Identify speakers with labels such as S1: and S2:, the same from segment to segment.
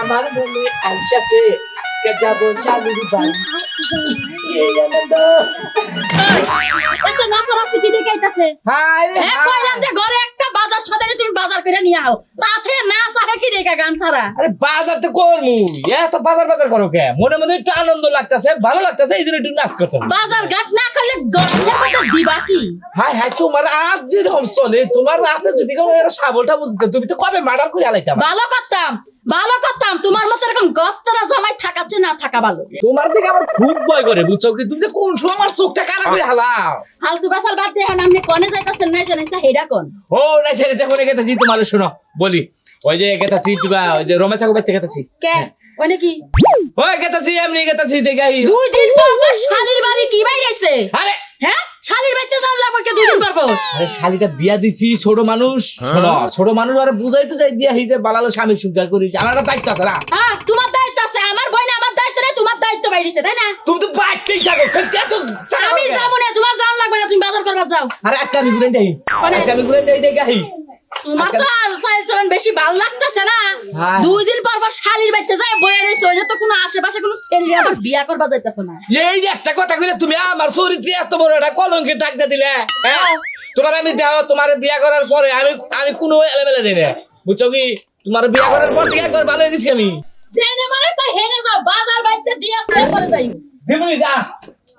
S1: আমার মনে আইসাছে
S2: দেখাইতাছে
S1: রে
S2: কইলাম যে ঘরে একটা বাজার তুমি বাজার করে নিয়ে আও সাথে না সাথে কি দেখা গান ছাড়া
S1: আরে বাজার তো করমু। এত বাজার বাজার করো কে? মনে মনে একটু আনন্দ লাগতেছে ভালো লাগতেছে এই জন্য একটু নাচ করতে
S2: বাজার ঘাট না করলে কত দিবা কি?
S1: হাই হাই তোমার আজ চলে তোমার রাতে যদি কোনো সাবলটা বলতে তুমি তো কবে মার্ডার করে আলাইতাম
S2: ভালো করতাম। ভালো করতাম তোমার মতো এরকম গত্তরা জমাই থাকাচ্ছে না থাকা ভালো।
S1: তোমার দিকে আমার খুব ভয় করে বুঝছ কি? তুমি যে কোন সময় আমার চোখটা কানা করে হালাও?
S2: ফালতু বাসাল বাদ আপনি কনে যাইতাছেন? নাই জানাইছা হেডা কোন?
S1: ও না ছেড়ে যখন গেতেছি? তোমার শোনো বলি। ওই যে গেতাছি তুমি ওই যে রমেশ বাইতে গেতাছি?
S2: কে? ওনে কি
S1: ওই গেতাছি এমনি গেতাছি দেখাই।
S2: দুই দিন পর শালির বাড়ি কি বাই গেছে
S1: আরে
S2: হ্যাঁ শালির বাড়িতে যাওয়ার লাগবে কে দুই দিন পর পর
S1: আরে শালিটা বিয়া দিছি ছোট মানুষ। শোনো ছোট মানুষ আরে বুঝাই টুজাই দিয়া হিজে বালালো স্বামী সুগার করি আমার দায়িত্ব আছে না?
S2: হ্যাঁ তোমার দায়িত্ব আছে আমার বই না আমার দায়িত্ব নেই তোমার দায়িত্ব বাইরেছে তাই না?
S1: তুমি তো বাইতেই থাকো এত
S2: আমি যাব না তোমার যাওয়ার লাগবে না তুমি বাজার করবা যাও।
S1: আরে আজকে আমি ঘুরে দেই। আজকে আমি ঘুরে দেই দেখাই
S2: তোমার তো চাল চলন বেশি ভালো লাগতেছে না?
S1: হ্যাঁ।
S2: দুই দিন পর পর শালির বাড়িতে যায় বইয়ের এই চৈনে তো কোনো আশেপাশে কোনো ছেলে আবার বিয়া করবা যাইতেছে না।
S1: এই একটা কথা কইলে তুমি আমার চরিত্রে এত বড় একটা কলঙ্কের ডাকতে দিলে। হ্যাঁ? তোমার আমি দেও তোমার বিয়া করার পরে আমি আমি কোনো এলেমেলে যাই না। বুঝছ কি? তোমার বিয়া করার পর থেকে একবার ভালো হয়ে গেছি আমি।
S2: জেনে মানে তো হেনে যাও বাজার বাড়িতে দিয়া তারপরে যাই।
S1: দিমুনি যা।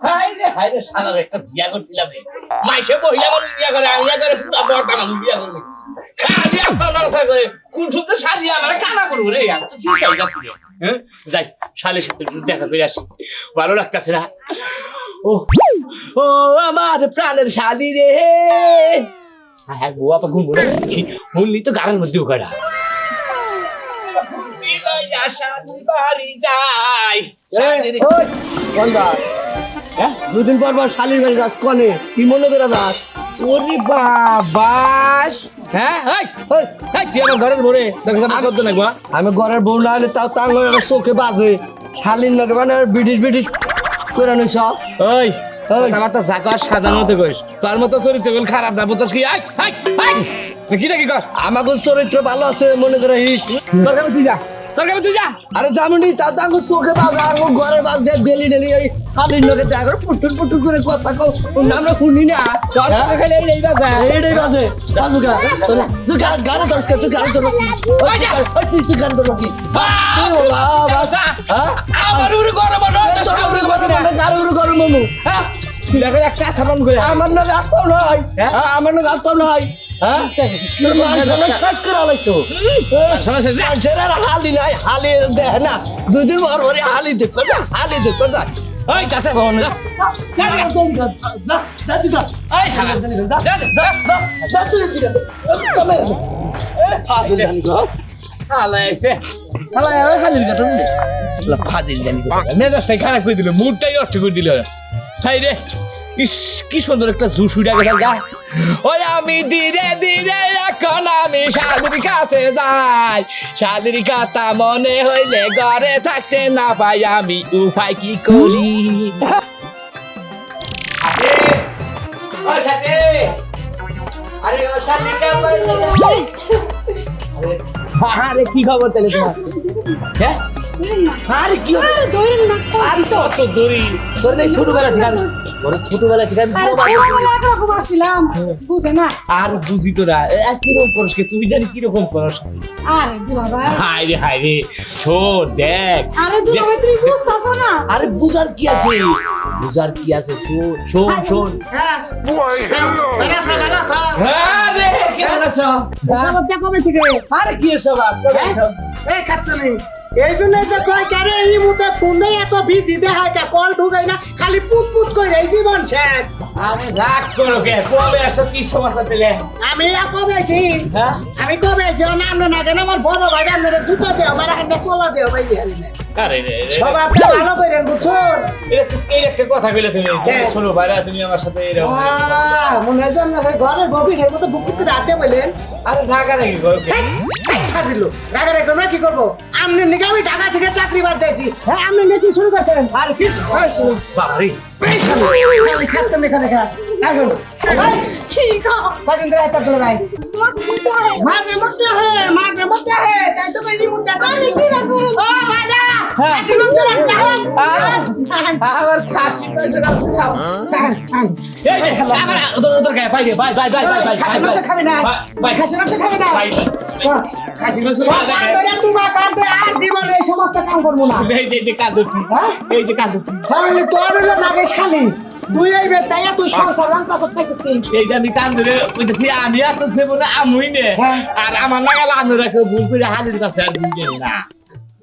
S1: হাই রে হাই রে শালার একটা বিয়া করছিলাম রে। মাইসে মহিলা মানুষ বিয়া করে আমি বিয়া করে পুরা বড়টা মানুষ বিয়া করবে। খালি আপনার কথা করে কোন সূত্রে সাজিয়ে আমার কানা করব রে আমি তো চিন্তাই গেছি রে। হ্যাঁ? যাই শালের সাথে একটু দেখা করে আসি। ভালো লাগতেছে না? ও ও আমার প্রাণের শালি রে। হ্যাঁ হ্যাঁ গোয়া তো ঘুমবো না। তো মধ্যে হ্যাঁ?
S3: দুদিন পর পর শালির বাড়ি যাস কনে? কি মনে করে যাস?
S1: ওরে বাবাস! হ্যাঁ তুই আমার ঘরের ভরে আমার সদ্য নাই
S3: আমি ঘরের বউ না হলে তাও তাঙ্গ চোখে বাজে। শালীন নগে মানে ব্রিটিশ ব্রিটিশ করে নিস
S1: ওই
S3: ওই।
S1: কথাবার্তা যা কর সাধারণত কইস। তোর মতো চরিত্রগুলো খারাপ না বুঝছস কি? আই আই আই কি দেখি কর?
S3: আমাকে চরিত্র ভালো আছে মনে করে হিস।
S1: তোর তুই যা? তোর তুই যা।
S3: আরে জামিনি তাও তাঙ্গ চোখে বাজে ও ঘরের বাজ দিয়ে ডেলি ডেলি ওই শালির নগে দেখা করে পুটুর পুটুর করে কথা কও। ওর নাম না? শুনি না
S1: তোর
S3: হ্যাঁ? এইটাই বাজে বাজু তুই গা গাড়ি ধরস তুই ধর ওই তুই তুই ধর কি হ্যাঁ?
S1: আমার গরম তো না
S3: গাড়ি গরম মামু হ্যাঁ? আমার নয়
S1: হ্যাঁ?
S3: হ্যাঁ, আমার নামে আত্মাও নয় হ্যাঁ তোর মানুষের সাত করে আলাইতো
S1: সমস্যা যা
S3: মানুষের আর হালি নাই হালি দেখ না দুই দিন পর পরে হালি দেখো যা হালি দেখো যা
S1: ওই মেজাজটাই খারাপ করে দিল মুডটাই নষ্ট করে দিল হাই রে ইস কি সুন্দর একটা জুস উড়ে গেছে গা। ওই আমি ধীরে ধীরে এখন আমি শালির কাছে যাই। শালির কথা মনে হইলে ঘরে থাকতে না পাই আমি উপায় কি করি? সাথে। আরে ও আরে কি খবর তাহলে তোমার? হ্যাঁ? আরে কি হবে আরে তো দড়ি তোর নেই ছোটবেলা থেকে আমি ওরা ছোটবেলা থেকে আমি আর বুঝি তো না। আজ কীরকম করস কে তুই জানি কীরকম করস হাই রে হাই রে। শোন দেখ। আরে বুঝার কি আছে? বুঝার কি আছে? শোন শোন শোন। হ্যাঁ। রে কেমন আছো?
S4: স্বভাবটা কবে থেকে?
S1: আরে কি স্বভাব? কবে সব
S4: এ নেই এই জন্য তো কয়, কারে, এই মুতে ফোন দেয় এত ভিজি দেখায় কল ঢুকাই না। খালি পুত পুত কই এই জীবন শেষ।
S1: আরে রাগ করো কে? কবে আসো? কি সমস্যা দিলে
S4: আমি আর কবে আছি
S1: হ্যাঁ?
S4: আমি কবে আছি ও নাম না কেন? আমার বড় ভাই আপনারা জুতো দেও আমার হাতে চলা দেও ভাই
S1: আরে রে রে।
S4: স্বভাবটা ভালো করেন বুঝছেন?
S1: এটা এই একটা কথা কইলে তুমি।
S4: হ্যাঁ।
S1: শোনো ভাইরা তুমি আমার সাথে এরকম
S4: আহ, মনে হয় যে আপনার ঘরের গভীরের মতো বুকুত করে হাতে বললেন।
S1: আরে রাগা রাগি করো
S4: কোনো কি করব? আপনি নাকি আমি ঢাকা থেকে চাকরি বাদ দিয়েছি। হ্যাঁ আপনি নাকি শুরু করছেন?
S1: আরে কি
S4: এই খালি খাচ্ছেন এখানে খা এখন ভাই
S2: কি গো?
S4: কদিন চলে ভাই মাঝে মধ্যে হে মাঝে মধ্যে হে। তাই তো এই মুহূর্তে আমি কি না করব? ও ভাইরা আসি মধ্যে রাখছি
S1: আবার খাসি মাংস রাখছি খাও। এই যে, আবার ওদের ওদের গায়ে, বাই, বাই, বাই, বাই, বাই,
S4: খাসি মাংস
S1: বাই।
S4: খাবি না?
S1: বাই,
S4: খাসি মাংস খাবি না?
S1: বাই, বাই, বাই। খাসি মাংস রাখছি
S4: কাম তুই কাম দে আর জীবনে এই সমস্ত কাম করব না
S1: এই যে, কাজ ধরছি।
S4: হ্যাঁ?
S1: এই যে কাজ ধরছি।
S4: তাহলে তোর হলো নাগে শালি তুই বেতাইয়া তুই সংসার রান্তা করতে পাইছিস
S1: এই যে আমি কান ধরে কইতেছি, আমি আর তো না আমুই নে।
S4: হ্যাঁ।
S1: আর আমার নাগাল কেউ ভুল করে হাজির কাছে আর ভুল না